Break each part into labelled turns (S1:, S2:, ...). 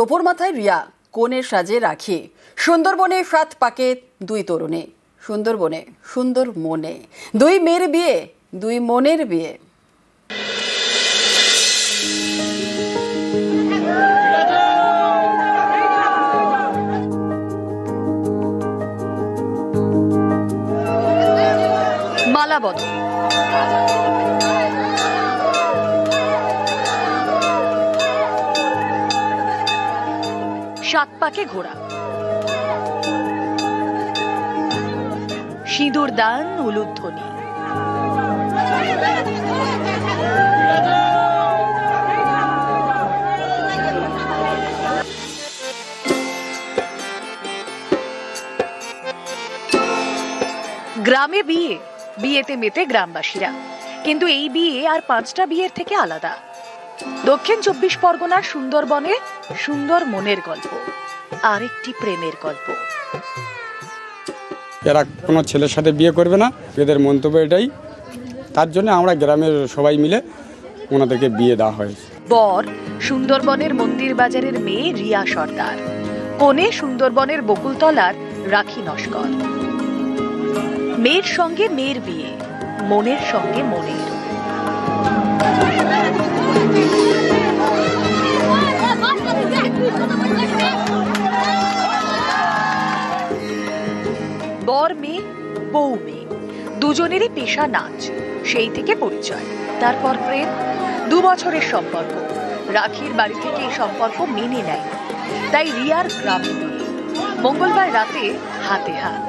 S1: টোপর মাথায় রিয়া কোণের সাজে রাখি। সুন্দরবনে সাত পাকে দুই তরুণী। সুন্দরবনে, সুন্দর মনে। দুই মেয়ের বিয়ে, দুই মনের বিয়ে।
S2: মালাবদল সাত পাকে ঘোড়া সিঁদুর দান, উলুধ্বনি। গ্রামে বিয়ে, বিয়েতে মেতে গ্রামবাসীরা। কিন্তু এই বিয়ে আর পাঁচটা বিয়ের থেকে আলাদা। দক্ষিণ চব্বিশ পরগনার সুন্দরবনে সুন্দর মনের গল্প আরেকটি প্রেমের গল্প।
S3: এরা কোনো ছেলের সাথে বিয়ে করবে না এদের মন্তব্য এটাই। তার জন্য আমরা গ্রামের সবাই মিলে ওনাদেরকে বিয়ে দেওয়া হয়
S2: বর সুন্দরবনের মন্দির বাজারের মেয়ে রিয়া সর্দার। কনে সুন্দরবনের বকুলতলার রাখি নস্কর। মেয়ের সঙ্গে মেয়ের বিয়ে মনের সঙ্গে মনের। দুজনেরই পেশা নাচ সেই থেকে পরিচয়। তারপর প্রেম দু বছরের সম্পর্ক। রাখির বাড়ি থেকে এই সম্পর্ক মেনে নেয়। তাই রিয়ার গ্রামে মঙ্গলবার রাতে হাতে হাত।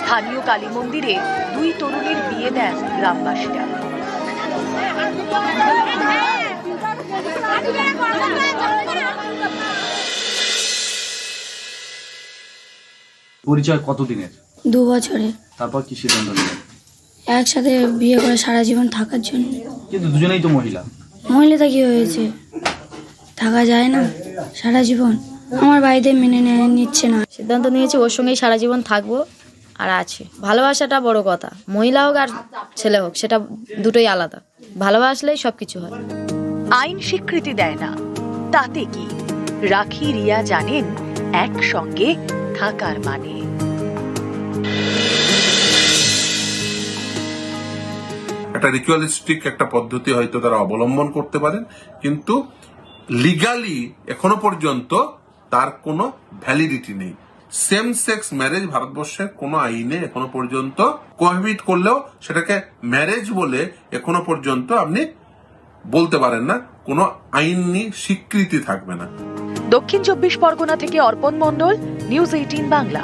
S2: স্থানীয় কালী মন্দিরে দুই তরুণীর বিয়ে দেন গ্রামবাসীরা।
S4: পরিচয় কতদিনের?
S5: দু বছরে
S4: তারপর কি সিদ্ধান্ত নিলেন?
S5: একসাথে বিয়ে করে সারা জীবন থাকার জন্য।
S4: কিন্তু দুজনেই তো মহিলা।
S5: মহিলাটা কি হয়েছে? থাকা যায় না সারা জীবন। আমার বাড়িতে মেনে নেয় নিচ্ছে না।
S6: সিদ্ধান্ত নিয়েছি ওর সঙ্গেই সারা জীবন থাকব আর আছে। ভালোবাসাটা বড় কথা। মহিলা হোক আর ছেলে হোক সেটা দুটোই আলাদা। ভালোবাসলেই সব কিছু হয়।
S2: আইন স্বীকৃতি দেয় না। তাতে কি? রাখি রিয়া জানেন একসঙ্গে থাকার মানে।
S7: একটা রিচুয়ালিস্টিক একটা পদ্ধতি হয়তো তারা অবলম্বন করতে পারেন, কিন্তু লিগালি এখনও পর্যন্ত তার কোনো ভ্যালিডিটি নেই। সেম সেক্স ম্যারেজ ভারতবর্ষের কোনো আইনে এখনও পর্যন্ত কোহাবিট করলেও সেটাকে ম্যারেজ বলে এখনও পর্যন্ত আপনি বলতে পারেন না, কোনো আইনি স্বীকৃতি থাকবে না।
S2: দক্ষিণ চব্বিশ পরগনা থেকে অর্পণ মণ্ডল নিউজ এইটিন বাংলা।